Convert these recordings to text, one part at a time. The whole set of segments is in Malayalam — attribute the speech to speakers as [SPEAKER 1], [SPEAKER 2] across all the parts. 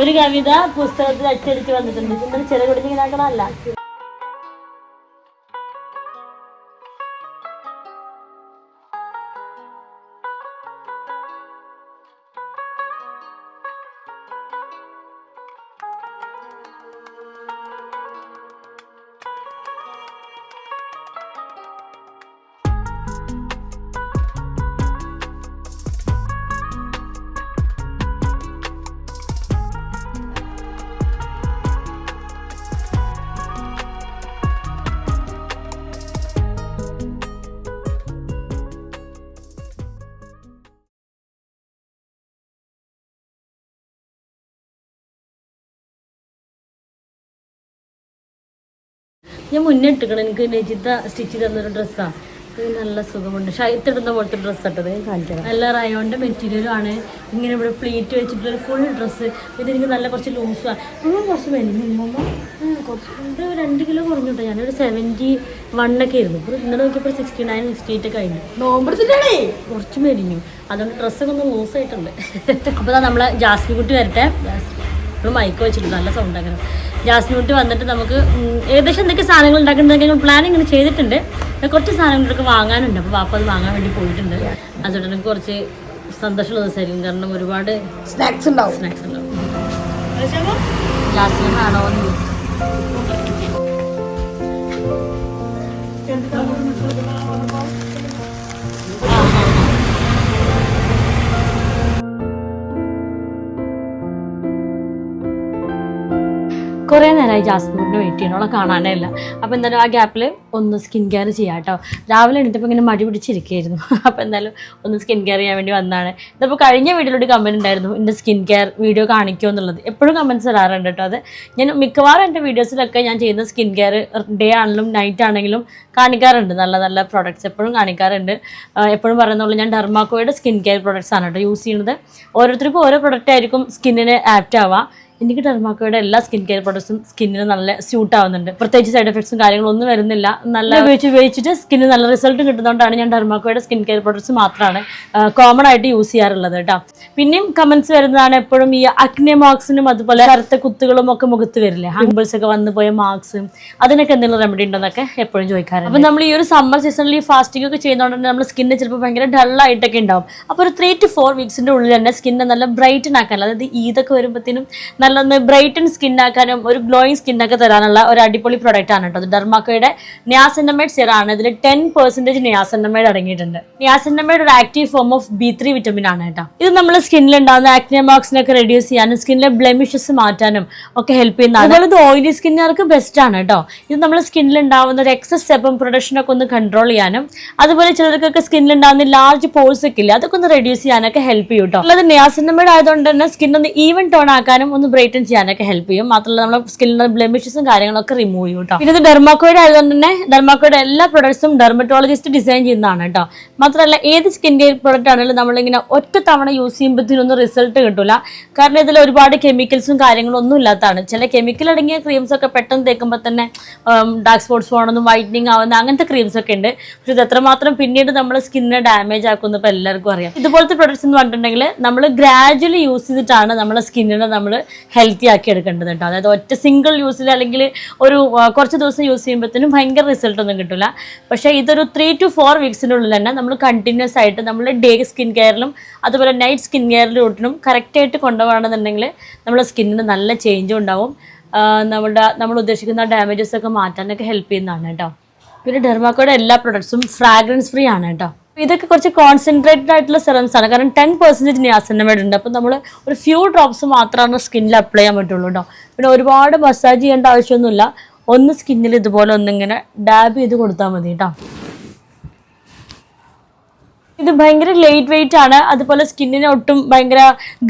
[SPEAKER 1] ഒരു കവിത പുസ്തകത്തിൽ അച്ചടിച്ച് വന്നിട്ടുണ്ട്. ഇന്നലെ ചെറുകുടി കുടിഞ്ഞിങ്ങനാക്കണമല്ല ഞാൻ മുന്നേ ഇട്ടിക്കണം. എനിക്ക് നജിത സ്റ്റിച്ച് തന്നൊരു ഡ്രസ്സാണ് നല്ല സുഖമുണ്ട്. ഷൈത്തിടുന്ന പോലത്തെ ഡ്രസ്സ് ഇട്ടത് നല്ല റയോണിന്റെ മെറ്റീരിയലാണ് ഇങ്ങനെ ഇവിടെ പ്ലേറ്റ് വെച്ചിട്ടുള്ള ഫുൾ ഡ്രസ്സ് പിന്നെ എനിക്ക് നല്ല കുറച്ച് ലൂസാണ് അങ്ങനെ കുറച്ച് മിനിമം കുറച്ച് രണ്ട് കിലോ കുറഞ്ഞിട്ടോ. ഞാനൊരു സെവന്റി വണ്ണൊക്കെ ആയിരുന്നു. ഇപ്പോൾ ഇന്നലെ നോക്കിയപ്പോൾ സിക്സ്റ്റി നയൻ സിക്സ്റ്റി എയ്റ്റ് ഒക്കെ കഴിഞ്ഞു.
[SPEAKER 2] നോമ്പെടുത്തിട്ടാണേ
[SPEAKER 1] കുറച്ച് മെലിഞ്ഞു. അതുകൊണ്ട് ഡ്രസ്സൊക്കെ ഒന്ന് ലൂസായിട്ടുണ്ട് അപ്പോൾ നമ്മളെ ജാസ്മി കുട്ടി വരട്ടെ. നമ്മൾ മൈക്ക് വെച്ചിട്ടുണ്ട്. നല്ല സൗണ്ട് അങ്ങനെ. ജാസ്മി കുട്ടി വന്നിട്ട് നമുക്ക് ഏകദേശം എന്തൊക്കെ സാധനങ്ങൾ ഉണ്ടാക്കുന്നുണ്ടെങ്കിൽ ഞങ്ങൾ പ്ലാൻ ഇങ്ങനെ ചെയ്തിട്ടുണ്ട്. കുറച്ച് സാധനങ്ങളൊക്കെ വാങ്ങാനുണ്ട്. അപ്പോൾ പാപ്പ അത് വാങ്ങാൻ വേണ്ടി പോയിട്ടുണ്ട്. അതുകൊണ്ട് കുറച്ച് സന്തോഷമുള്ള ദിവസമായിരിക്കും കാരണം ഒരുപാട്
[SPEAKER 2] സ്നാക്സ് ഉണ്ടാവും.
[SPEAKER 1] സ്നാക്സ് ഉണ്ടാവും. ജാസ്മിൻ ആണോ എന്ന്. നേരമായി ജാസ്മിനെ അവളെ കാണാനേ ഇല്ല അപ്പോൾ എന്തായാലും ആ ഗ്യാപ്പിൽ ഒന്ന് സ്കിൻ കെയർ ചെയ്യാം കേട്ടോ രാവിലെ എണീറ്റപ്പോൾ ഇങ്ങനെ മടി പിടിച്ചിരിക്കുകയായിരുന്നു അപ്പോൾ എന്തായാലും ഒന്ന് സ്കിൻ കെയർ ചെയ്യാൻ വേണ്ടി വന്നതാണ്. ഇതിപ്പോൾ കഴിഞ്ഞ വീഡിയോയിലൊരു കമന്റ് ഉണ്ടായിരുന്നു. എന്റെ സ്കിൻ കെയർ വീഡിയോ കാണിക്കുമോ എന്നുള്ളത്. എപ്പോഴും കമന്റ്സ് വരാറുണ്ട് കേട്ടോ അത്. ഞാൻ മിക്കവാറും എന്റെ വീഡിയോസിലൊക്കെ ഞാൻ ചെയ്യുന്ന സ്കിൻ കെയർ ഡേ ആണെങ്കിലും നൈറ്റ് ആണെങ്കിലും കാണിക്കാറുണ്ട്. നല്ല നല്ല പ്രോഡക്റ്റ്സ് എപ്പോഴും കാണിക്കാറുണ്ട്. എപ്പോഴും പറയുന്നുള്ളൂ ഞാൻ ഡെർമാക്കോയുടെ സ്കിൻ കെയർ പ്രോഡക്റ്റ്സ് ആണ് കേട്ടോ യൂസ് ചെയ്യുന്നത്. ഓരോരുത്തർക്കും ഓരോ പ്രൊഡക്റ്റ് ആയിരിക്കും സ്കിന്നിന് ആപ്റ്റ് ആവുക. എനിക്ക് ഡെർമാക്കോയുടെ എല്ലാ സ്കിൻ കെയർ പ്രോഡക്ട്സും സ്കിന്നിന് നല്ല സ്യൂട്ട് ആവുന്നുണ്ട്. പ്രത്യേകിച്ച് സൈഡ് എഫക്ട്സും കാര്യങ്ങളൊന്നും വരുന്നില്ല. നല്ല ഉപയോഗിച്ച് ഉപയോഗിച്ചിട്ട് സ്കിന്നിന് നല്ല റിസൾട്ട് കിട്ടുന്നതുകൊണ്ടാണ് ഞാൻ ഡെർമാക്കോയുടെ സ്കിൻ കെയർ പ്രോഡക്ട്സ് മാത്രമാണ് കോമൺ ആയിട്ട് യൂസ് ചെയ്യാറുള്ളത് കേട്ടോ. പിന്നെയും കമന്റ്സ് വരുന്നതാണ് എപ്പോഴും ഈ അഗ്നി മാർക്സിനും അതുപോലെ കറുത്ത കുത്തുകളും ഒക്കെ മുഖത്ത് വരില്ലേ? ഹാമ്പിൾസ് ഒക്കെ വന്നു പോയ മാർക്സ് അതിനൊക്കെ എന്തെങ്കിലും റെമഡി ഉണ്ടെന്നൊക്കെ എപ്പോഴും ചോദിക്കാറുണ്ട്. അപ്പോൾ നമ്മൾ ഈ ഒരു സമ്മർ സീസണിൽ ഈ ഫാസ്റ്റിംഗ് ഒക്കെ ചെയ്യുന്നതുകൊണ്ട് തന്നെ നമ്മുടെ സ്കിന്നിന് ചിലപ്പോൾ ഭയങ്കര ഡൾ ആയിട്ടൊക്കെ ഉണ്ടാവും. അപ്പോൾ ഒരു ത്രീ ടു ഫോർ വീക്സിന്റെ ഉള്ളിൽ തന്നെ സ്കിന്നെ നല്ല ബ്രൈറ്റൻ ആക്കാൻ അതായത് ഈദൊക്കെ വരുമ്പോഴത്തേനും നല്ലൊന്ന് ബ്രൈറ്റൺ സ്കിൻ ആക്കാനും ഒരു ഗ്ലോയിങ് സ്കിന്നൊക്കെ തരാനുള്ള ഒരു അടിപൊളി പ്രൊഡക്റ്റ് ആണ് കേട്ടോ ഡെർമാക്കോയുടെ നിയാസിനമൈഡ് സിറാണ് ഇതിൽ ടെൻ പെർസെന്റേജ് നിയാസെൻഡമൈഡ് അടങ്ങിയിട്ടുണ്ട്. നിയാസെൻഡമൈഡ് ഒരു active form of B three vitamin ആണ് കേട്ടോ ഇത് നമ്മൾ സ്കിന്നിൽ ഉണ്ടാകുന്ന ആക്നെ മാർക്സിനൊക്കെ റെഡ്യൂസ് ചെയ്യാനും സ്കിന്നിലെ ബ്ലെമിഷസ് മാറ്റാനും ഒക്കെ ഹെൽപ്പ് ചെയ്യുന്നതാണ്. അതുപോലെ ഇത് ഓയിലി സ്കിന്നുകാർക്ക് ബെസ്റ്റ് ആണ് കേട്ടോ ഇത് നമ്മൾ സ്കിന്നിൽ ഉണ്ടാവുന്ന ഒരു എക്സസ് സെബം പ്രൊഡക്ഷൻ ഒക്കെ ഒന്ന് കൺട്രോൾ ചെയ്യാനും അതുപോലെ ചിലർക്കൊക്കെ സ്കിന്നിൽ ഉണ്ടാകുന്ന ലാർജ് പോൾസ് ഒക്കെ ഇല്ല അതൊക്കെ ഒന്ന് റെഡ്യൂസ് ചെയ്യാനൊക്കെ ഹെൽപ്പ് ചെയ്യും കേട്ടോ അല്ലാതെ നിയാസിനമൈഡ് ആയതുകൊണ്ട് തന്നെ സ്കിൻ ഒന്ന് ഈവൻ ടോൺ ആക്കാനും ഒന്ന് ബ്രൈറ്റൻ ചെയ്യാനൊക്കെ ഹെൽപ്പ് ചെയ്യും. മാത്രമല്ല നമ്മുടെ സ്കിന്നിലെ ബ്ലെമിഷസും കാര്യങ്ങളൊക്കെ റിമൂവ് ചെയ്യും കേട്ടോ പിന്നെ ഇത് ഡെർമാക്കോയുടെ ആയതുകൊണ്ട് തന്നെ ഡെർമാക്കോയുടെ എല്ലാ പ്രൊഡക്ട്സും ഡെർമറ്റോളജിസ്റ്റ് ഡിസൈൻ ചെയ്യുന്നതാണ് കേട്ടോ മാത്രമല്ല ഏത് സ്കിൻ കെയർ പ്രൊഡക്റ്റ് ആണെങ്കിലും നമ്മളിങ്ങനെ ഒറ്റ തവണ യൂസ് ചെയ്യുമ്പോഴത്തേനൊന്നും റിസൾട്ട് കിട്ടില്ല കാരണം ഇതിൽ ഒരുപാട് കെമിക്കൽസും കാര്യങ്ങളും ഒന്നും ഇല്ലാത്തതാണ്. ചില കെമിക്കൽ അടങ്ങിയ ക്രീംസ് ഒക്കെ പെട്ടെന്ന് തേക്കുമ്പോൾ തന്നെ ഡാർക്ക് സ്പോട്ട്സ് പോകണമെന്നും വൈറ്റനിങ് ആവുന്ന അങ്ങനത്തെ ക്രീംസ് ഒക്കെ ഉണ്ട്. പക്ഷെ ഇത് എത്രമാത്രം പിന്നീട് നമ്മുടെ സ്കിന്നിനെ ഡാമേജ് ആക്കുമെന്ന് ഇപ്പോൾ എല്ലാവർക്കും അറിയാം. ഇതുപോലത്തെ പ്രൊഡക്ട്സ് എന്ന് പറഞ്ഞിട്ടുണ്ടെങ്കിൽ നമ്മൾ ഗ്രാജുവലി യൂസ് ചെയ്തിട്ടാണ് നമ്മുടെ സ്കിന്നിനെ നമ്മൾ ഹെൽത്തി ആക്കി എടുക്കേണ്ടത് കേട്ടോ. അതായത് ഒറ്റ സിംഗിൾ യൂസിൽ അല്ലെങ്കിൽ ഒരു കുറച്ച് ദിവസം യൂസ് ചെയ്യുമ്പോഴത്തേനും ഭയങ്കര റിസൾട്ട് ഒന്നും കിട്ടില്ല പക്ഷേ ഇതൊരു ത്രീ ടു ഫോർ വീക്സിനുള്ളിൽ തന്നെ നമ്മൾ കണ്ടിന്യൂസ് ആയിട്ട് നമ്മൾ ഡേ സ്കിൻ കെയറിലും അതുപോലെ നൈറ്റ് സ്കിൻ കെയറിലും റൂട്ടിനും കറക്റ്റായിട്ട് കൊണ്ടുപോകണമെന്നുണ്ടെങ്കിൽ നമ്മുടെ സ്കിന്നിന് നല്ല ചേഞ്ചും ഉണ്ടാവും. നമ്മുടെ നമ്മൾ ഉദ്ദേശിക്കുന്ന ഡാമേജസ് ഒക്കെ മാറ്റാനൊക്കെ ഹെൽപ്പ് ചെയ്യുന്നതാണ് കേട്ടോ. പിന്നെ ഡെർമാക്കോയുടെ എല്ലാ പ്രൊഡക്ട്സും ഫ്രാഗ്രൻസ് ഫ്രീ ആണ് കേട്ടോ. ഇതൊക്കെ കുറച്ച് കോൺസെൻട്രേറ്റഡ് ആയിട്ടുള്ള സെറംസ് ആണ്. കാരണം ടെൻ പെർസെന്റേജ് നിയാസനമേഡ് ഉണ്ട്. അപ്പം നമ്മൾ ഒരു ഫ്യൂ ഡ്രോപ്സ് മാത്രമാണ് സ്കിന്നിൽ അപ്ലൈ ചെയ്യാൻ പറ്റുള്ളൂ കേട്ടോ പിന്നെ ഒരുപാട് മസാജ് ചെയ്യേണ്ട ആവശ്യമൊന്നുമില്ല. ഒന്ന് സ്കിന്നിൽ ഇതുപോലെ ഒന്നിങ്ങനെ ഡാബ് ചെയ്ത് കൊടുത്താൽ മതി കേട്ടോ ഇത് ഭയങ്കര ലൈറ്റ് വെയിറ്റ് ആണ്. അതുപോലെ സ്കിന്നിനെ ഒട്ടും ഭയങ്കര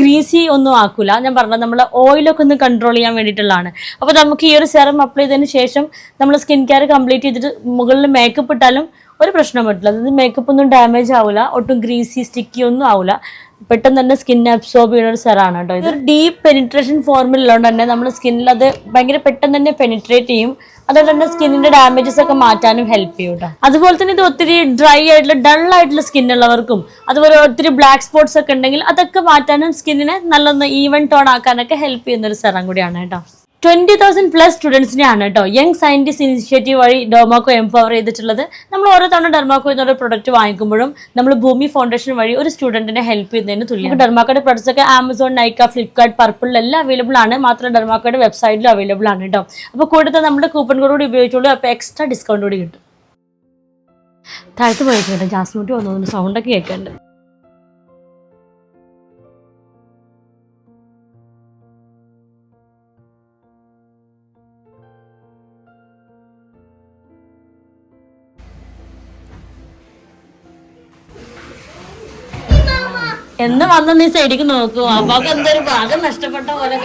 [SPEAKER 1] ഗ്രീസി ഒന്നും ആക്കൂല. ഞാൻ പറഞ്ഞത് നമ്മൾ ഓയിലൊക്കെ ഒന്ന് കൺട്രോൾ ചെയ്യാൻ വേണ്ടിയിട്ടുള്ളതാണ്. അപ്പോൾ നമുക്ക് ഈ ഒരു സെറം അപ്ലൈ ചെയ്തതിന് ശേഷം നമ്മൾ സ്കിൻ കെയർ കംപ്ലീറ്റ് ചെയ്തിട്ട് മുകളിൽ മേക്കപ്പ് ഇട്ടാലും ഒരു പ്രശ്നം പറ്റില്ല അതായത് മേക്കപ്പ് ഒന്നും ഡാമേജ് ആവില്ല ഒട്ടും ഗ്രീസി സ്റ്റിക്കി ഒന്നും ആവില്ല പെട്ടെന്ന് തന്നെ സ്കിൻ അബ്സോർബ് ചെയ്യുന്ന ഒരു സെറാണ് കേട്ടോ ഇതൊരു ഡീപ്പ് പെനിട്രേഷൻ ഫോർമുല ഉള്ളതുകൊണ്ട് തന്നെ നമ്മുടെ സ്കിന്നിൽ അത് ഭയങ്കര പെട്ടെന്ന് തന്നെ പെനിട്രേറ്റ് ചെയ്യും. അതുകൊണ്ട് തന്നെ സ്കിന്നിന്റെ ഡാമേജസ് ഒക്കെ മാറ്റാനും ഹെൽപ്പ് ചെയ്യും കേട്ടോ. അതുപോലെ തന്നെ ഇത് ഒത്തിരി ഡ്രൈ ആയിട്ടുള്ള ഡൾ ആയിട്ടുള്ള സ്കിൻ ഉള്ളവർക്കും അതുപോലെ ഒത്തിരി ബ്ലാക്ക് സ്പോട്ട്സ് ഒക്കെ ഉണ്ടെങ്കിൽ അതൊക്കെ മാറ്റാനും സ്കിന്നിനെ നല്ലൊന്ന് ഈവൻ ടോൺ ആക്കാനൊക്കെ ഹെൽപ്പ് ചെയ്യുന്ന ഒരു സെറം കൂടിയാണ് കേട്ടോ. ട്വന്റി തൗസൻഡ് പ്ലസ് സ്റ്റുഡൻസിനെയാണ് കേട്ടോ യങ് സയന്റിസ്റ്റ് ഇനിഷ്യേറ്റീവ് വഴി ഡെർമാക്കോ എംപവർ ചെയ്തിട്ടുള്ളത്. നമ്മൾ ഓരോ തവണ ഡെർമാക്കോ എന്നൊരു പ്രൊഡക്റ്റ് വാങ്ങിക്കുമ്പോഴും നമ്മൾ ഭൂമി ഫൗണ്ടേഷൻ വഴി ഒരു സ്റ്റുഡന്റിനെ ഹെൽപ്പ് ചെയ്യുന്നതിന് തുല്യം ഡെർമാക്കോയുടെ പ്രൊഡക്ട്സ് ഒക്കെ ആമസോൺ നൈക്ക ഫ്ലിപ്കാർട്ട് പർപ്പിളിലെല്ലാം അവൈലബിൾ ആണ്. മാത്രം ഡെർമാക്കോയുടെ വെബ്സൈറ്റിലും അവൈലബിൾ ആണ് കേട്ടോ അപ്പോൾ കൂടുതൽ നമ്മുടെ കൂപ്പൺ കോഡ് കൂടി ഉപയോഗിച്ചോളൂ. അപ്പോൾ എക്സ്ട്രാ ഡിസ്കൗണ്ട് കൂടി കിട്ടും. താഴത്ത് പോയിട്ട് ജാസ്മൂട്ടി സൗണ്ട് സൗണ്ടൊക്കെ കേൾക്കുന്നുണ്ട് എന്ന് വന്ന നീ സൈഡിക്ക് നോക്കൂ. അമ്മയ്ക്ക് എന്തൊരു ഭാഗം നഷ്ടപ്പെട്ട പോലെ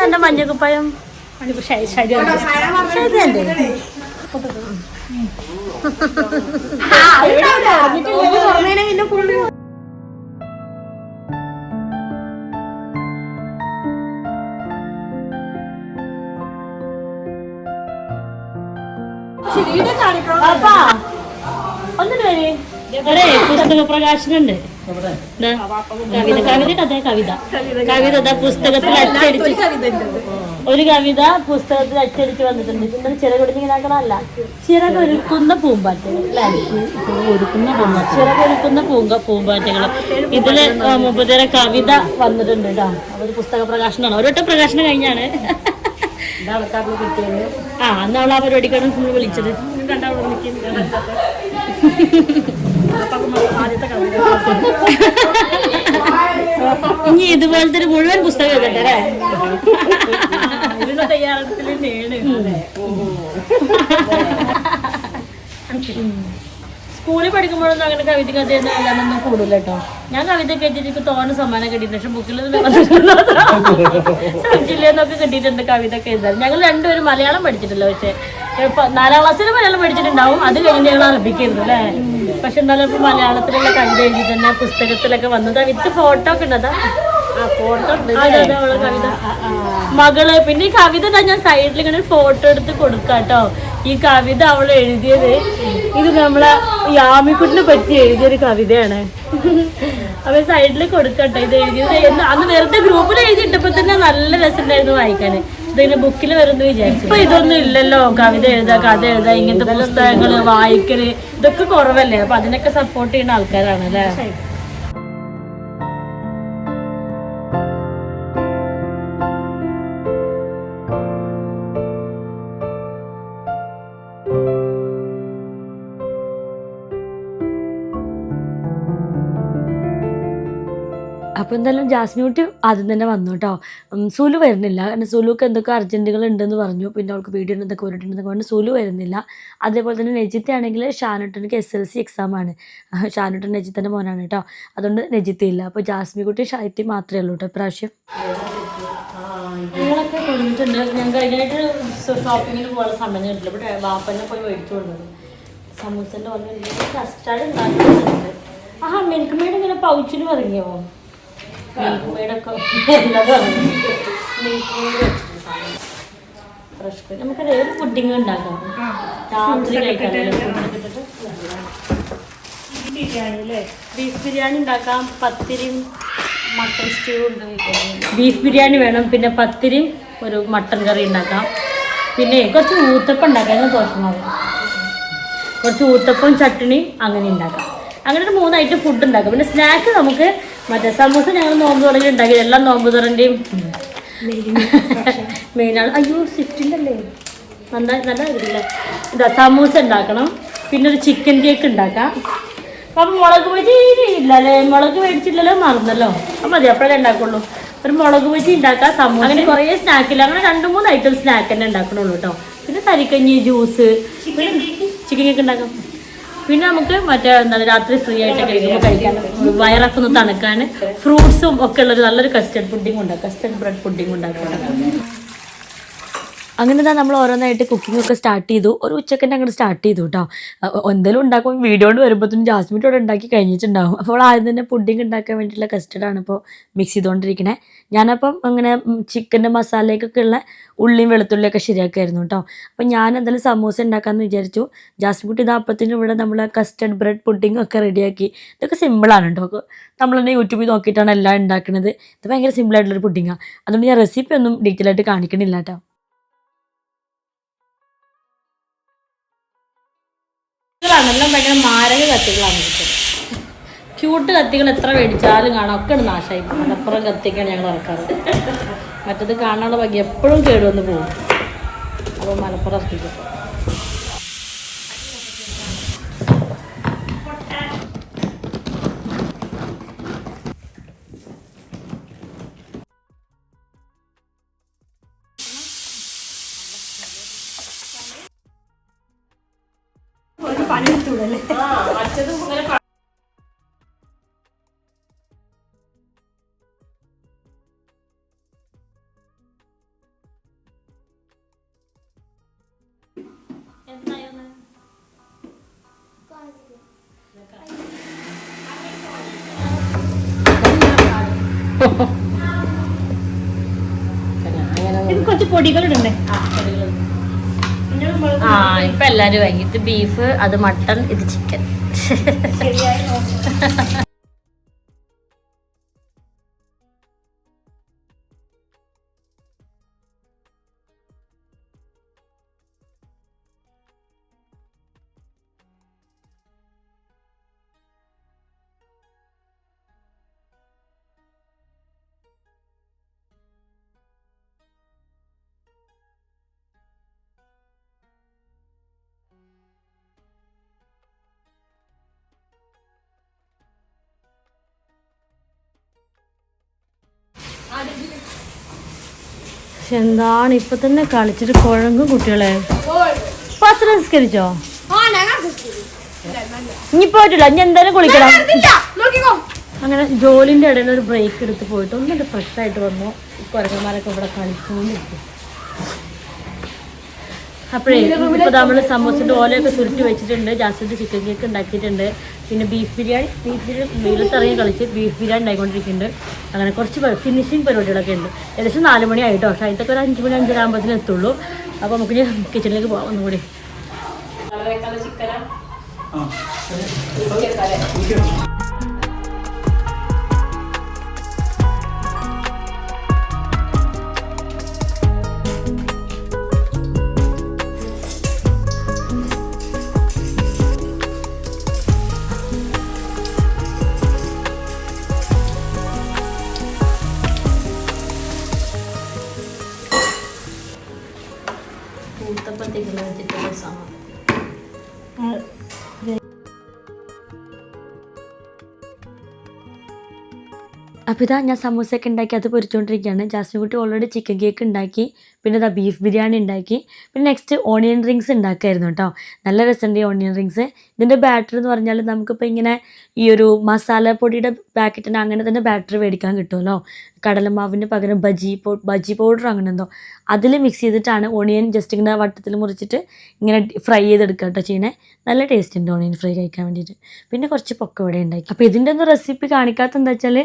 [SPEAKER 1] എന്റെ മഞ്ഞക്കുപ്പായം? പാപ്പാ, പുസ്തക പ്രകാശനം ഉണ്ട് കവിത കവിത കഥ കവിത. കവിത ദാ പുസ്തകത്തിൽ അച്ചടിച്ച്. ഒരു കവിത പുസ്തകത്തിൽ അച്ചടിച്ച് വന്നിട്ടുണ്ട്. പിന്നെ ചിറകൊടിഞ്ഞിങ്ങനാക്കണല്ല ചിറകൊരുക്കുന്ന പൂമ്പാറ്റകൾ ഒരുക്കുന്ന പൂമ്പാറ്റ ചിറകൊരുക്കുന്ന പൂങ്ക പൂമ്പാറ്റകൾ. ഇതിൽ ആ, മുപ്പത്തേറെ കവിത വന്നിട്ടുണ്ട് കേട്ടോ. അതൊരു പുസ്തക പ്രകാശനമാണ് ഒരൊറ്റ പ്രകാശനം കഴിഞ്ഞാണ്. ആ അന്ന് അവൾ ആ പരിപാടിക്കാണ് നമ്മൾ വിളിച്ചത്. ഇനി ഇതുപോലത്തെ ഒരു മുഴുവൻ പുസ്തകം എഴുതട്ടെ അല്ലേ? സ്കൂളിൽ പഠിക്കുമ്പോഴൊന്നും അങ്ങനെ കവിത കഥ അല്ലാതൊന്നും കൂടില്ല കേട്ടോ ഞാൻ കവിത ഒക്കെ എഴുതിയിട്ട് തോന്നെ സമ്മാനം കിട്ടിയിട്ടുണ്ട്. പക്ഷെ ബുക്കിൽ ജില്ലയിൽ കിട്ടിയിട്ടുണ്ട് കവിത ഒക്കെ എഴുതാൻ. ഞങ്ങൾ രണ്ടുപേരും മലയാളം പഠിച്ചിട്ടില്ല. പക്ഷെ നാലാം ക്ലാസ്സിൽ മലയാളം പഠിച്ചിട്ടുണ്ടാവും. അത് കഴിഞ്ഞ് ഞങ്ങൾ അറബിക്കായിരുന്നു അല്ലേ പക്ഷെ എന്നാലും ഇപ്പൊ മലയാളത്തിലുള്ള കവിത എഴുതി തന്നെ പുസ്തകത്തിലൊക്കെ വന്നതാ. വിത്ത് ഫോട്ടോ ഒക്കെ ഉണ്ടതാ. മകൾ പിന്നെ ഈ കവിത ഞാൻ സൈഡിൽ ഇങ്ങനെ ഫോട്ടോ എടുത്ത് കൊടുക്കാട്ടോ. ഈ കവിത അവൾ എഴുതിയത് ഇത് നമ്മളെ യാമിക്കുട്ടിനെ പറ്റി എഴുതിയൊരു കവിതയാണ്. അപ്പൊ സൈഡിൽ കൊടുക്കട്ടെ ഇത് എഴുതിയത് അന്ന് വെറുതെ ഗ്രൂപ്പിൽ എഴുതിയിട്ടപ്പോ തന്നെ നല്ല രസമുണ്ടായിരുന്നു വായിക്കാന് ഇതിന്റെ ബുക്കിൽ വരുന്നു വിചാരിച്ചു. ഇപ്പൊ ഇതൊന്നും ഇല്ലല്ലോ കവിത എഴുതാ കഥ എഴുതാ ഇങ്ങനത്തെ പുസ്തകങ്ങൾ വായിക്കൽ ഇതൊക്കെ കുറവല്ലേ? അപ്പൊ അതിനൊക്കെ സപ്പോർട്ട് ചെയ്യുന്ന ആൾക്കാരാണ് അല്ലേ? അപ്പോൾ ജാസ്മിൻ കുട്ടി ആദ്യം തന്നെ വന്നു കേട്ടോ. സുലു വരുന്നില്ല. കാരണം സുലുക്ക് എന്തൊക്കെ അർജന്റുകൾ ഉണ്ടെന്ന് പറഞ്ഞു. പിന്നെ അവൾക്ക് വീഡിയോ എന്തൊക്കെ വരട്ടുണ്ടെന്നൊക്കെ പറഞ്ഞു സുലു വരുന്നില്ല. അതേപോലെ തന്നെ നജിത്ത ആണെങ്കിൽ ഷാനുട്ടനിക്ക് എസ് എൽ സി എക്സാമാണ് ഷാനുട്ടൻ നജിത്തന്റെ മോനാണ് കേട്ടോ. അതുകൊണ്ട് നജിത്ത ഇല്ല. അപ്പോൾ ജാസ്മിൻകുട്ടി ഷായത്തി മാത്രമേ ഉള്ളൂ കേട്ടോ. ഇപ്രാവശ്യം. ഞങ്ങളൊക്കെ കൊണ്ടിട്ടുണ്ട് ഞാൻ കഴിഞ്ഞായിട്ട് ഷോപ്പിങ്ങിന് പോകാൻ സമയം കിട്ടില്ല ഇവിടെ വാപ്പനെ പോയി മേടിച്ചു കൊണ്ടത് സമൂസന്റെ പോലെ കസ്റ്റാർഡ് ഉണ്ടാക്കുന്നുണ്ട് ആഹാ മിൽക്ക് മെയ്ഡ് ഇങ്ങനെ പൗച്ചിന് പറഞ്ഞോ മിൽക്ക് മെയ്ഡൊക്കെ മിൽക്ക് മെയ്ഡ് ഫ്രഷ് നമുക്ക് ഏത് പുഡിങ് ഉണ്ടാക്കാം. രാത്രി കഴിക്കാം ബീഫ് ബിരിയാണി ഉണ്ടാക്കാം. പത്തിരിയും മട്ടൺ സ്റ്റൂ ഉണ്ട് ബീഫ് ബിരിയാണി വേണം. പിന്നെ പത്തിരിയും ഒരു മട്ടൺ കറി ഉണ്ടാക്കാം. പിന്നെ കുറച്ച് ഊത്തപ്പം ഉണ്ടാക്കാം. ദോഷമാവും കുറച്ച് ഊത്തപ്പം ചട്ടിണി അങ്ങനെ ഉണ്ടാക്കാം. അങ്ങനെ ഒരു മൂന്നായിട്ട് ഫുഡ് ഉണ്ടാക്കാം. പിന്നെ സ്നാക്ക് നമുക്ക് മറ്റേ സമൂസ ഞങ്ങൾ നോമ്പ് തുടങ്ങി ഉണ്ടാക്കി. എല്ലാം നോമ്പ് തുറന്റെയും മെയിനാണ്. അയ്യോ സ്വിഫ്റ്റിന്റെ അല്ലേ നന്നായി നല്ല ഇതില്ലേ ഇതാ സമൂസ ഉണ്ടാക്കണം. പിന്നെ ഒരു ചിക്കൻ കേക്ക് ഉണ്ടാക്കാം. അപ്പം മുളക് ബജി ഇല്ലല്ലേ? മുളക് മേടിച്ചില്ലല്ലോ മറന്നല്ലോ. അപ്പം മതി അപ്പോഴേ ഉണ്ടാക്കുള്ളൂ. ഒരു മുളക് ബജി ഉണ്ടാക്കാം സമൂസ. അങ്ങനെ കുറേ സ്നാക്കില്ല അങ്ങനെ രണ്ട് മൂന്ന് ഐറ്റം സ്നാക്ക് തന്നെ ഉണ്ടാക്കണുള്ളൂ കേട്ടോ. പിന്നെ തരിക്കഞ്ഞി ജ്യൂസ് ചിക്കൻ കേക്ക് ഉണ്ടാക്കാം. പിന്നെ നമുക്ക് മറ്റേ എന്താണ് രാത്രി ഫ്രീ ആയിട്ടൊക്കെ ഇരിക്കുമ്പോൾ കഴിക്കാൻ വയറൊക്കെ ഒന്ന് തണുക്കാൻ ഫ്രൂട്ട്സും ഒക്കെ ഉള്ളൊരു നല്ലൊരു കസ്റ്റർഡ് പുഡിംഗ് ഉണ്ടാക്കും കസ്റ്റർഡ് ബ്രെഡ് പുഡിംഗ് ഉണ്ടാക്കാം. അങ്ങനെ തന്നെ നമ്മൾ ഓരോന്നായിട്ട് കുക്കിംഗ് ഒക്കെ സ്റ്റാർട്ട് ചെയ്തു. ഒരു ഉച്ചക്കന്നെ അങ്ങോട്ട് സ്റ്റാർട്ട് ചെയ്തു കേട്ടോ എന്തെങ്കിലും ഉണ്ടാക്കുമ്പോൾ വീഡിയോ കൊണ്ട് വരുമ്പോഴത്തേനും ജാസ്മിന്റെ ഇവിടെ ഉണ്ടാക്കി കഴിഞ്ഞിട്ടുണ്ടാവും. അപ്പോൾ ആദ്യം തന്നെ പുഡിംഗ് ഉണ്ടാക്കാൻ വേണ്ടിയിട്ടുള്ള കസ്റ്റഡാണ് ഇപ്പോൾ മിക്സ് ചെയ്തുകൊണ്ടിരിക്കണേ ഞാനപ്പം അങ്ങനെ ചിക്കന്റെ മസാലയ്ക്കൊക്കെ ഉള്ള ഉള്ളിയും വെളുത്തുള്ളിയൊക്കെ ശരിയാക്കായിരുന്നു കേട്ടോ അപ്പം ഞാൻ എന്തായാലും സമൂസ ഉണ്ടാക്കാമെന്ന് വിചാരിച്ചു. ജാസ്മിൻ കുട്ടി ഇത് അപ്പത്തിന് ഇവിടെ നമ്മൾ കസ്റ്റഡ് ബ്രെഡ് പുഡിംഗ് ഒക്കെ റെഡിയാക്കി ഇതൊക്കെ സിമ്പിളാണ് കേട്ടോ നമ്മൾ തന്നെ യൂട്യൂബിൽ നോക്കിയിട്ടാണ് എല്ലാം ഉണ്ടാക്കുന്നത് ഇത് ഭയങ്കര സിമ്പിളായിട്ടുള്ളൊരു പുഡിങ്ങാണ് അതുകൊണ്ട് ഞാൻ റെസിപ്പി ഒന്നും ഡീറ്റെയിൽ ആയിട്ട് കാണിക്കണില്ല കേട്ടോ എല്ലാം ഭയങ്കര മാരക കത്തികളാണ് ക്യൂട്ട് കത്തികൾ എത്ര മേടിച്ചാലും കാണാം. ഒക്കെ നാശമായി. മലപ്പുറം കത്തിക്കാണ് ഞങ്ങൾ ഇറക്കാറ്. മറ്റത് കാണാനുള്ള ഭാഗ്യം എപ്പോഴും കേടുവന്ന് പോകും. അപ്പോൾ മലപ്പുറം ഇറക്കിക്കും
[SPEAKER 2] കുറച്ച് പൊടികളിടണ്ടേ
[SPEAKER 1] ആ. എല്ലാരും വാങ്ങി ഇത് ബീഫ് അത് മട്ടൺ ഇത് ചിക്കൻ പക്ഷെ എന്താണ് ഇപ്പൊ തന്നെ കളിച്ചിട്ട് കുഴങ്ങും കുട്ടികളെ? പത്ത് നിസ്കരിച്ചോ? ഇനി പോയിട്ടില്ല. ഇനി എന്തായാലും കുളിക്കണം. അങ്ങനെ ജോലിന്റെ ഇടയിൽ ഒരു ബ്രേക്ക് എടുത്ത് പോയിട്ട് ഒന്നിട്ട് ഫ്രഷ് ആയിട്ട് വന്നു. കുരങ്ങന്മാരൊക്കെ ഇവിടെ കളിച്ചുകൊണ്ടിരിക്കും അപ്പോഴേ ഇപ്പോൾ നമ്മൾ സമോസയുടെ ഓലയൊക്കെ ചുരുട്ടി വെച്ചിട്ടുണ്ട്. ജാസ്മിന്റെ ചിക്കൻ കേക്ക് ഉണ്ടാക്കിയിട്ടുണ്ട്. പിന്നെ ബീഫ് ബിരിയാണി ബീഫ് ബിരിയാണി വെയിലത്തിറങ്ങി കളിച്ച് ബീഫ് ബിരിയാണി ഉണ്ടായിക്കൊണ്ടിരിക്കുന്നുണ്ട്. അങ്ങനെ കുറച്ച് ഫിനിഷിങ് പരിപാടികളൊക്കെ ഉണ്ട്. ഏകദേശം നാല് മണി ആയിട്ടോ പക്ഷേ അതിനൊക്കെ ഒരു അഞ്ച് മണി അഞ്ചര ആകുമ്പോഴത്തേന് എത്തുള്ളൂ. അപ്പോൾ നമുക്ക് ഇനി കിച്ചണിലേക്ക് പോകാം ഒന്നുകൂടി. പൂത്തപ്പത്തേക്ക് അപ്പോൾ ഇതാ ഞാൻ സമൂസയൊക്കെ ഉണ്ടാക്കി അത് പൊരിച്ചുകൊണ്ടിരിക്കുകയാണ് ജാസ്മിൻ കുട്ടി ഓൾറെഡി ചിക്കൻ കേക്ക് ഉണ്ടാക്കി പിന്നെ ഇതാ ബീഫ് ബിരിയാണി ഉണ്ടാക്കി പിന്നെ നെക്സ്റ്റ് ഓണിയൻ റിങ്സ് ഉണ്ടാക്കായിരുന്നു കേട്ടോ നല്ല രസമുണ്ട് ഈ ഓണിയൻ റിങ്സ് ഇതിന്റെ ബാറ്റർ എന്ന് പറഞ്ഞാൽ നമുക്കിപ്പോൾ ഇങ്ങനെ ഈ ഒരു മസാല പൊടിയുടെ പാക്കറ്റിന് അങ്ങനെ തന്നെ ബാറ്റർ മേടിക്കാൻ കിട്ടുമല്ലോ കടലമാവിന് പകരം ബജി പൗ ബജി പൗഡർ അങ്ങനെ എന്തോ. അതിൽ മിക്സ് ചെയ്തിട്ടാണ് ഓണിയൻ ജസ്റ്റ് ഇങ്ങനെ വട്ടത്തിൽ മുറിച്ചിട്ട് ഇങ്ങനെ ഫ്രൈ ചെയ്തെടുക്കുക കേട്ടോ ചെയ്യണേ. നല്ല ടേസ്റ്റ് ഉണ്ട് ഓണിയൻ ഫ്രൈ കഴിക്കാൻ വേണ്ടിയിട്ട്. പിന്നെ കുറച്ച് പൊക്കവട ഉണ്ടാക്കി. അപ്പോൾ ഇതിന്റെ ഒന്നും റെസിപ്പി കാണിക്കാത്ത എന്താ വെച്ചാൽ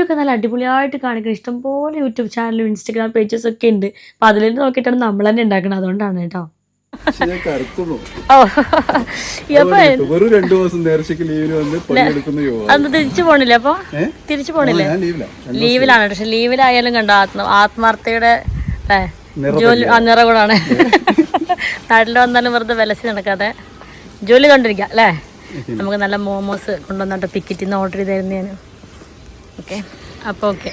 [SPEAKER 1] റെസിപ്പിയൊക്കെ നല്ല അടിപൊളിയായിട്ട് കാണിക്കണം. ഇഷ്ടംപോലെ യൂട്യൂബ് ചാനലും ഇൻസ്റ്റഗ്രാം പേജസ് ഒക്കെ ഉണ്ട്. അപ്പൊ അതിൽ നോക്കിയിട്ടാണ് നമ്മൾ തന്നെ ഉണ്ടാക്കുന്നത് അതുകൊണ്ടാണ് കേട്ടോ.
[SPEAKER 3] ഞാൻ വെറും രണ്ടു മാസം നേർച്ചയ്ക്ക് ലീവിന് വന്ന് പണിയെടുക്കുന്ന യോഗ
[SPEAKER 1] തിരിച്ചു പോണില്ലേ
[SPEAKER 3] അപ്പൊ?
[SPEAKER 1] തിരിച്ചു പോണില്ലേ?
[SPEAKER 3] ഞാൻ
[SPEAKER 1] ലീവിലാണ് പക്ഷെ ലീവിലായാലും കണ്ടോ ആത്മ ആത്മാർത്ഥയുടെ ജോലി ആ നാട്ടിൽ വന്നാലും വെറുതെ വിലസി നടക്കാതെ ജോലി കണ്ടിരിക്കാം അല്ലേ? നമുക്ക് നല്ല മോമോസ് കൊണ്ടുവന്നിട്ട് പിക്കറ്റിൽ നിന്ന് ഓർഡർ ചെയ്തായിരുന്നു തരുന്നതിന് ഓക്കെ. അപ്പോൾ ഓക്കെ.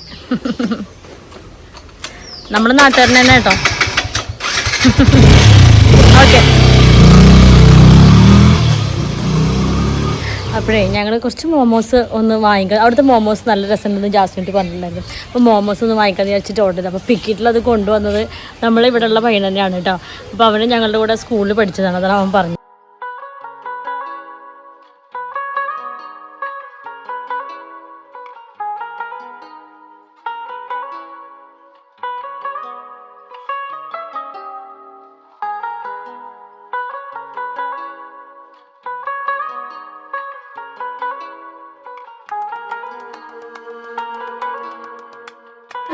[SPEAKER 1] നമ്മൾ നാട്ടുകാരൻ തന്നെ കേട്ടോ. ഓക്കെ. അപ്പോഴേ ഞങ്ങൾ കുറച്ച് മോമോസ് ഒന്ന് വാങ്ങിക്കാം അവിടുത്തെ മോമോസ് നല്ല രസമുണ്ടെന്ന് ജാസ്മിന്റ് പറഞ്ഞിട്ടുണ്ടായിരുന്നു. അപ്പോൾ മോമോസ് ഒന്ന് വാങ്ങിക്കാന്ന് വിചാരിച്ചിട്ട് ഓർഡർ അപ്പോൾ പിക്കറ്റിൽ അത് കൊണ്ടുവന്നത് നമ്മൾ ഇവിടെയുള്ള പയ്യൻ തന്നെയാണ് കേട്ടോ. അപ്പോൾ അവന് ഞങ്ങളുടെ കൂടെ സ്കൂളിൽ പഠിച്ചതാണ്. അതാണ് അവൻ പറഞ്ഞത്.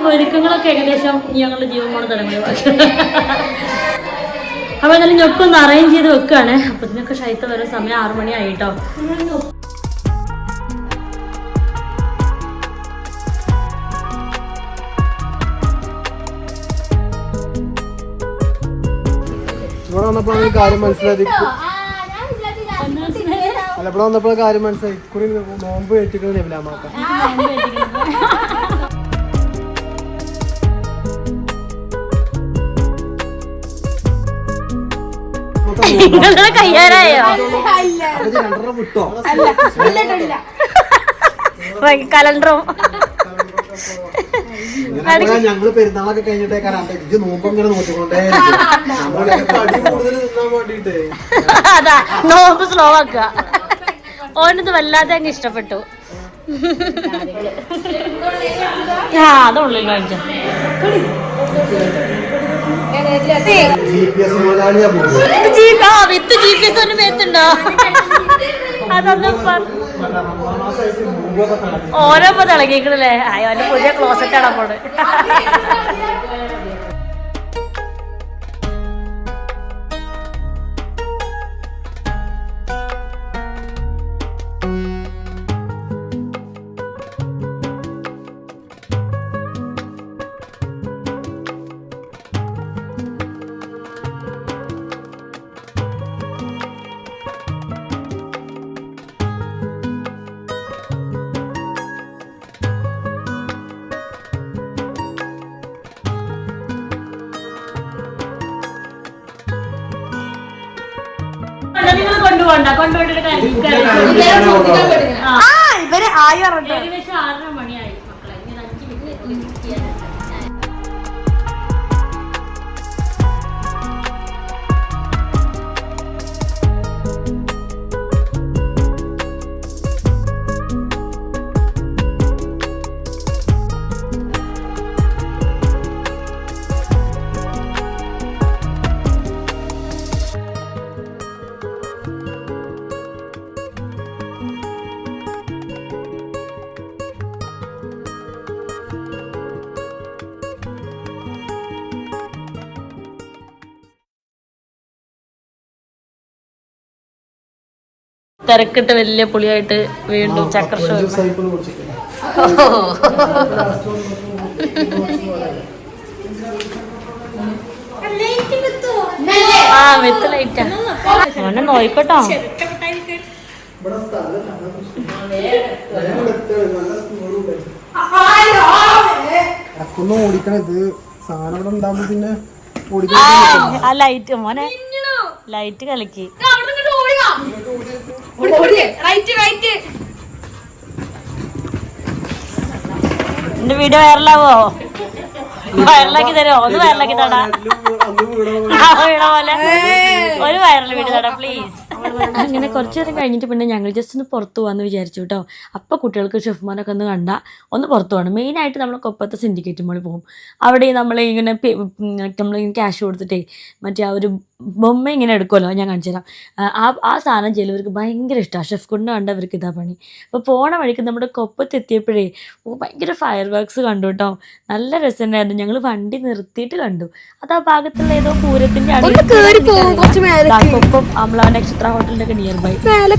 [SPEAKER 1] ഒരുക്കങ്ങളൊക്കെ ഏകദേശം ഞങ്ങളുടെ ജീവനോട് തലമുറ അപ്പോൾ എന്നാലും ഞൊക്കൊന്ന് അറേഞ്ച് ചെയ്ത് വെക്കുകയാണ് അപ്പൊ ഇതിനൊക്കെ ശൈത്യം വരെ സമയം ആറു മണിയായിട്ടോ
[SPEAKER 2] ഇവിടെ വന്നപ്പോൾ ഒരു കാര്യം മനസ്സിലായി. അല്ല ഇവിടെ വന്നപ്പോൾ കാര്യം മനസ്സിലായി. കുറി നോമ്പ് ഏറ്റിക്കുന്നത് നെബിലാമാക്ക
[SPEAKER 1] നിങ്ങളുടെ
[SPEAKER 2] കയ്യാറായോ
[SPEAKER 1] കലണ്ടറും.
[SPEAKER 2] ഞങ്ങൾ പെരുന്നാളൊക്കെ കഴിഞ്ഞിട്ടേ നോമ്പ് ഇങ്ങനെ നോക്കിക്കൊണ്ടേ വേണ്ടിട്ടേ.
[SPEAKER 1] അതാ നോമ്പ് സ്ലോ ആക്കുക. ഓനത് വല്ലാതെ അങ്ങ് ഇഷ്ടപ്പെട്ടു. ആ അതുള്ളിൽ കാണിച്ച വിത്ത് ജി പി എസ് ഒന്നും മേത്തുണ്ടോ? അതൊന്നും പ- ഓരോപ്പോ തിളങ്ങിക്കണല്ലേ? അയ്യോ അവന്റെ പുതിയ ക്ലോസറ്റ് ആണ് നിങ്ങൾ
[SPEAKER 4] ആയി
[SPEAKER 1] കൊണ്ടുപോയിട്ട് തിരക്കിട്ട് വലിയ പുളിയായിട്ട് വീണ്ടും
[SPEAKER 2] കുടിച്ചിട്ട്
[SPEAKER 1] ആ വിത്ത് ലൈറ്റാ നോയിക്കോട്ടോ.
[SPEAKER 2] സാധനം ഉണ്ടാകുമ്പോ പിന്നെ
[SPEAKER 1] ആ ലൈറ്റ് മോനെ. ലൈറ്റ് കലക്കി എന്റെ വീഡിയോ വൈറലാവോ വൈറലാക്കി തരുമോ ഒന്ന് വൈറലാക്കി തടാ ആ, വീണ പോലെ ഒരു വൈറൽ വീഡിയോ തടാ പ്ലീസ് അങ്ങനെ കുറച്ച് നേരം കഴിഞ്ഞിട്ട് പിന്നെ ഞങ്ങൾ ജസ്റ്റ് ഒന്ന് പുറത്ത് പോകാമെന്ന് വിചാരിച്ചു കേട്ടോ അപ്പോൾ കുട്ടികൾക്ക് ഷെഫ്മാനൊക്കെ ഒന്ന് കണ്ട ഒന്ന് പുറത്ത് പോകണം മെയിനായിട്ട് നമ്മൾ കൊപ്പത്തെ സിൻഡിക്കേറ്റ് മോളിൽ പോകും. അവിടെ നമ്മൾ ഇങ്ങനെ നമ്മൾ ക്യാഷ് കൊടുത്തിട്ടേ മറ്റേ ആ ഒരു ബൊമ്മ ഇങ്ങനെ എടുക്കുമല്ലോ ഞാൻ കാണിച്ചു തരാം. ആ, ആ സാധനം ചിലവർക്ക് ഭയങ്കര ഇഷ്ടമാണ് ഷെഫ് കൊണ്ട് കണ്ടവർക്ക് ഇതാ പണി. അപ്പോൾ പോണ വഴിക്ക് നമ്മുടെ കൊപ്പത്ത് എത്തിയപ്പോഴേ ഓ ഭയങ്കര ഫയർ വർക്ക്സ് കണ്ടു കേട്ടോ നല്ല രസമുണ്ടായിരുന്നു ഞങ്ങൾ വണ്ടി നിർത്തിയിട്ട് കണ്ടു. അത് ആ ഭാഗത്തുള്ള ഏതോ പൂരത്തിന്റെ അടുത്ത് കൊപ്പം അമ്ലാവ് നക്ഷത്ര ഹോട്ടലിന്റെ ഒക്കെ നിയർ ബൈ നല്ല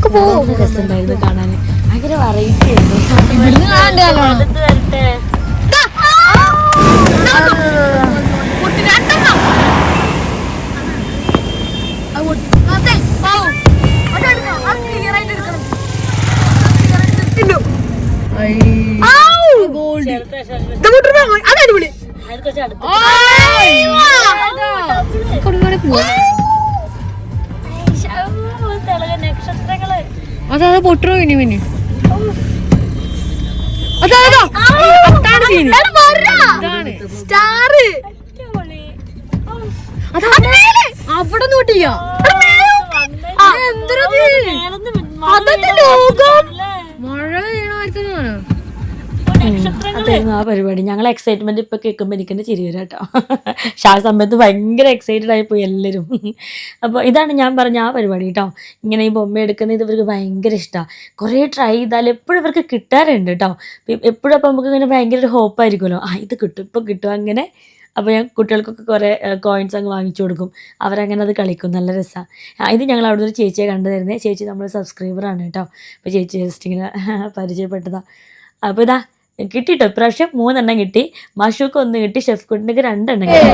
[SPEAKER 1] രസമുണ്ടായിരുന്നു കാണാൻ ഭയങ്കര വെറൈറ്റി ആയിരുന്നു. അടുത്ത് വരട്ടെ.
[SPEAKER 4] അതടിപൊളി
[SPEAKER 1] നക്ഷത്രങ്ങൾ.
[SPEAKER 4] അതാ പൊട്ടോ ഇനി പിന്നെ അവിടെ എന്തൊരത്
[SPEAKER 1] മേലന്ന് മഴ
[SPEAKER 4] അതൊക്കെ
[SPEAKER 1] അതായിരുന്നു ആ പരിപാടി. ഞങ്ങൾ എക്സൈറ്റ്മെന്റ് ഇപ്പൊ കേൾക്കുമ്പോൾ എനിക്കെന്നെ ചിരി വരാം കേട്ടോ. പക്ഷെ ആ സമയത്ത് ഭയങ്കര എക്സൈറ്റഡ് ആയി പോയി എല്ലാവരും. അപ്പോൾ ഇതാണ് ഞാൻ പറഞ്ഞ ആ പരിപാടി കേട്ടോ. ഇങ്ങനെ ഈ ബൊമ്മ എടുക്കുന്നത് ഇവർക്ക് ഭയങ്കര ഇഷ്ടമാണ് കുറേ ട്രൈ ചെയ്താൽ എപ്പോഴും ഇവർക്ക് കിട്ടാറുണ്ട് കേട്ടോ. എപ്പോഴും അപ്പൊ നമുക്ക് ഇങ്ങനെ ഭയങ്കര ഒരു ഹോപ്പായിരിക്കുമല്ലോ ആ ഇത് കിട്ടും ഇപ്പൊ കിട്ടും അങ്ങനെ. അപ്പോൾ ഞാൻ കുട്ടികൾക്കൊക്കെ കുറേ കോയിൻസ് അങ്ങ് വാങ്ങിച്ചു കൊടുക്കും. അവരങ്ങനെ അത് കളിക്കും. നല്ല രസമാണ് ഇത് ഞങ്ങൾ അവിടെ ഒരു ചേച്ചിയെ കണ്ടു തരുന്നത് ചേച്ചി നമ്മൾ സബ്സ്ക്രൈബർ ആണ് കേട്ടോ. അപ്പോൾ ചേച്ചി ജസ്റ്റ് ഇങ്ങനെ പരിചയപ്പെട്ടതാണ് അപ്പോൾ ഇതാ കിട്ടിട്ടോ? ഇപ്രാവശ്യം മൂന്നെണ്ണം കിട്ടി. മഷൂക്ക് ഒന്ന് കിട്ടി ഷെഫ് കുട്ടിനൊക്കെ രണ്ടെണ്ണം കിട്ടി.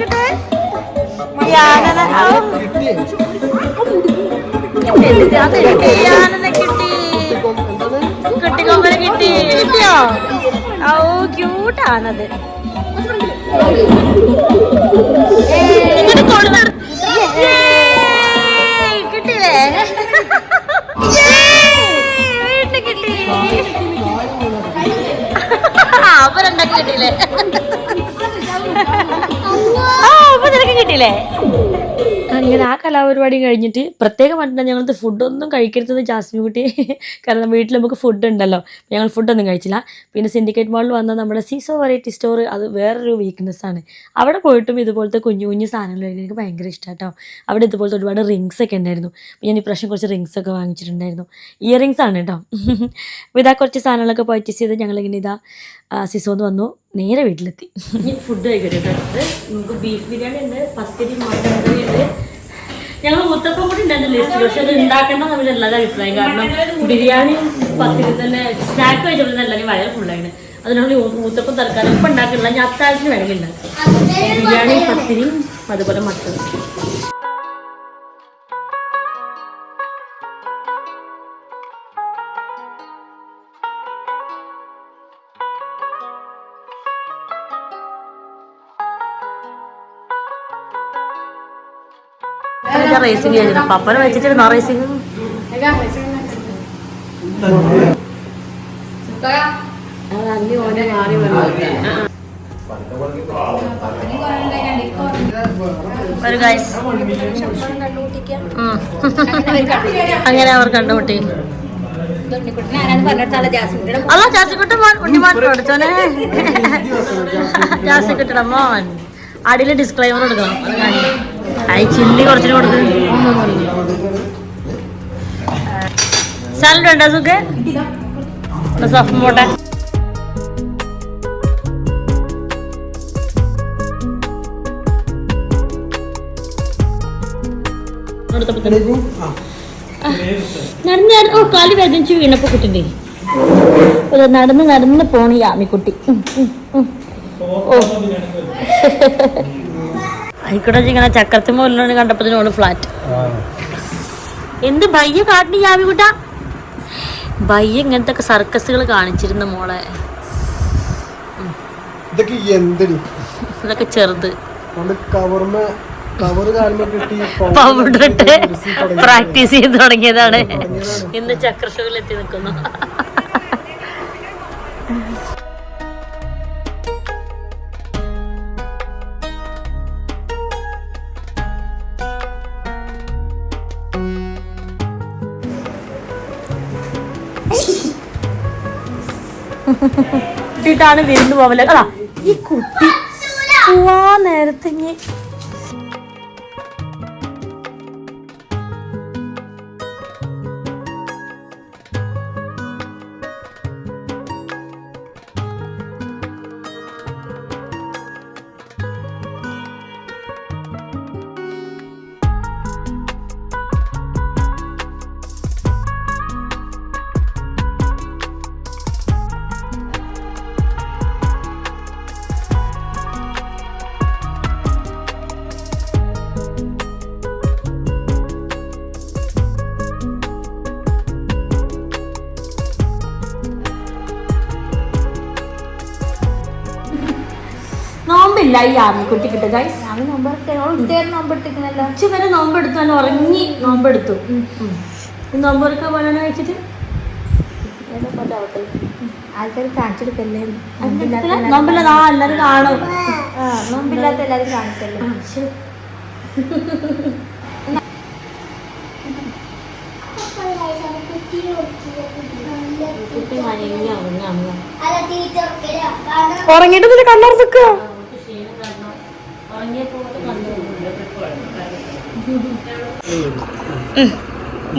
[SPEAKER 1] കിട്ടേ. കിട്ടി? കിട്ടിയോ? ഔ ക്യൂട്ടാണത് കിട്ടിയില്ലേ? ആ, അപ്പൊ ആ നിനക്ക് കിട്ടിയില്ലേ? അങ്ങനെ ആ കലാപരിപാടി കഴിഞ്ഞിട്ട് പ്രത്യേകം പ്രത്യേകമായിട്ട് ഞങ്ങൾക്ക് ഫുഡൊന്നും കഴിക്കരുതെന്ന് ജാസ്മിൻ കുട്ടി. കാരണം വീട്ടിൽ നമുക്ക് ഫുഡ് ഉണ്ടല്ലോ. ഞങ്ങൾ ഫുഡൊന്നും കഴിച്ചില്ല. പിന്നെ സിൻഡിക്കേറ്റ് മാളിൽ വന്ന നമ്മുടെ സീസോ വെറൈറ്റി സ്റ്റോർ അത് വേറൊരു വീക്ക്നെസ് ആണ്. അവിടെ പോയിട്ടും ഇതുപോലത്തെ കുഞ്ഞു കുഞ്ഞു സാധനങ്ങൾ എനിക്ക് ഭയങ്കര ഇഷ്ടമാണ് കേട്ടോ അവിടെ ഇതുപോലത്തെ ഒരുപാട് റിങ്സ് ഒക്കെ ഉണ്ടായിരുന്നു. ഞാൻ ഇപ്രാവശ്യം കുറച്ച് റിങ്സ് ഒക്കെ വാങ്ങിച്ചിട്ടുണ്ടായിരുന്നു. ഇയർ റിങ്സ് ആണ് കേട്ടോ അപ്പോൾ ഇതാ കുറച്ച് സാധനങ്ങളൊക്കെ പർച്ചേസ് ചെയ്ത് ഞങ്ങളിങ്ങനെ ഇതാ സിസോന്ന് വന്നു. നേരെ വീട്ടിലെത്തി. ഫുഡ് കഴിക്കട്ടെ നമുക്ക് ബീഫ് ബിരിയാണി ഉണ്ട് പത്തിരി മട്ടൻ കറി ഉണ്ട്. ഞങ്ങൾ മുത്തപ്പം കൂടി ഉണ്ടായിരുന്നു ലിസ്റ്റ് പക്ഷെ അത് ഉണ്ടാക്കേണ്ട നമ്മുടെ എല്ലാവരും അഭിപ്രായം. കാരണം ബിരിയാണിയും പത്തിരി തന്നെ സ്നാക്ക് കഴിച്ചപ്പോൾ എല്ലാവരും വയറ് ഫുള്ളായിരുന്നു അതിനുള്ള മുത്തപ്പം തൽക്കാലം ഇപ്പം ഉണ്ടാക്കില്ല ഞാൻ അത്താഴത്തിന് വേണമെങ്കിൽ ഉണ്ടാക്കും. ബിരിയാണി പത്തിരിയും അതുപോലെ മട്ടൻ റേസിംഗ് കഴിഞ്ഞിട്ട് പപ്പനെ വെച്ചിട്ട് റേസിംഗ് അങ്ങനെ അവർ കണ്ടുമുട്ടി. അല്ല ജാസിക്കുട്ടൻ മോൻ ഉണ്ണിമാൻ പഠിച്ചോനെ ജാസിക്കുട്ടൻ മോൻ അടിയിൽ ഡിസ്ക്ലൈമർ കൊടുക്കണം കുറച്ചിട്ട് കൊടുക്ക്. സാലഡ് ഉണ്ടോ സുഖ? സഫ് പോട്ടെ. നടന്ന് ഓ കാൽ വേദനിച്ച് വീണപ്പോ കുട്ടിന്റെ. ഒരു നടന്ന് നടന്ന് പോണ യാമിക്കുട്ടി. ഓ. ആയിക്കോട്ടെ ഇങ്ങനെ ചക്രത്തി മുകളിലാണ് കണ്ടപ്പോ ഫ്ലാറ്റ് എന്ത് ഭയ്യ കാട്ടിന് യാമിക്കുട്ട ഭയ്യ ഇങ്ങനത്തെ സർക്കസുകൾ കാണിച്ചിരുന്ന മോളെ.
[SPEAKER 2] ഇതൊക്കെ എന്തിന്
[SPEAKER 1] ഇതൊക്കെ ചെറുത്.
[SPEAKER 2] കിട്ടി
[SPEAKER 1] പൗഡർ ഇട്ട് പ്രാക്ടീസ് ചെയ്ത് തുടങ്ങിയതാണ്. ഇന്ന് ചക്ര എത്തി നിൽക്കുന്നു. കുട്ടിയിട്ടാണ് വിരുന്ന് പോവൽ. അതാ ഈ കുട്ടി പോവാ നേരത്തെ ഇനി നോമ്പില്ല ഈ നോമ്പെടുത്തേ കിട്ടുക ഗൈസ് ഉച്ച വരെ നോമ്പെടുത്തു അല്ല ഉറങ്ങി നോമ്പെടുത്തു നോമ്പെടുക്കാൻ പോലാണ് കഴിച്ചിട്ട്?
[SPEAKER 5] ആൾക്കാർ കാണിച്ചെടുക്കല്ലേ?
[SPEAKER 1] നോമ്പില്ല ആ എല്ലാരും കാണും.
[SPEAKER 5] നോമ്പില്ലാത്ത എല്ലാവരും കാണിക്കല്ലേ?
[SPEAKER 1] കുട്ടി
[SPEAKER 4] ഉറങ്ങിട്ട് ഇതിൽ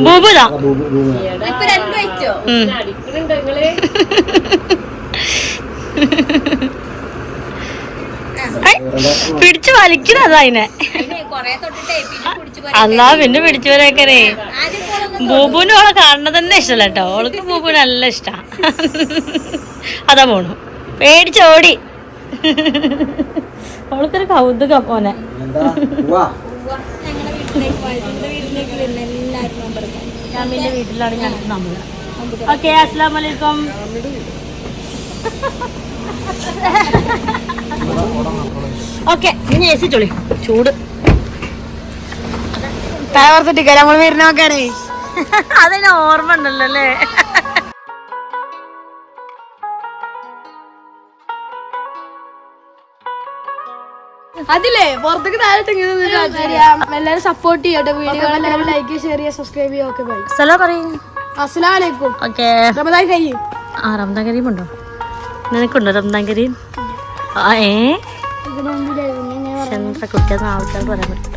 [SPEAKER 4] ബൂബുതാ
[SPEAKER 1] പിടിച്ചു വലിക്കണതാ അതിനെ അല്ലാ പിന്നെ പിടിച്ചു വരേക്കരേ ബൂബുവിന് ഓളെ കാണുന്നത് തന്നെ ഇഷ്ടമല്ല കേട്ടോ. ഓൾക്ക് ബൂബു നല്ല ഇഷ്ടാ. അതാ പോണു. പേടിച്ചോടി ഓൾക്കൊരു കൗതുകം പോനെ ഷാമിന്റെ വീട്ടിലാണ് ഞാൻ നമ്മൾ ഓക്കെ അസ്സാം വലൈക്കും ഓക്കെ ഇനി എ സി ചൊളി ചൂട്.
[SPEAKER 4] തലവർത്തിട്ട് നമ്മൾ വരുന്ന നോക്കാണേ
[SPEAKER 1] അതിന് ഓർമ്മ ഉണ്ടല്ലോ അല്ലേ?
[SPEAKER 6] അതില്ലേ പുറത്തേക്ക് താഴെ എല്ലാരും സപ്പോർട്ട് ചെയ്യട്ടെ വീഡിയോ എല്ലാവരും ലൈക്ക് ഷെയർ ചെയ്യുക സബ്സ്ക്രൈബ് ചെയ്യുക ഓക്കെ ബൈ
[SPEAKER 1] സലാം പറയും.
[SPEAKER 6] അസ്സലാമലൈക്കും.
[SPEAKER 1] ഓക്കെ.
[SPEAKER 6] റമദാൻ കരീം
[SPEAKER 1] ആ റമദാൻ കരീം ഉണ്ടോ നിനക്കുണ്ടോ റമദാൻ കരീം? ആ ഏ? കുട്ടിയെന്ന് ആൾക്കാർ പറയാൻ പറ്റും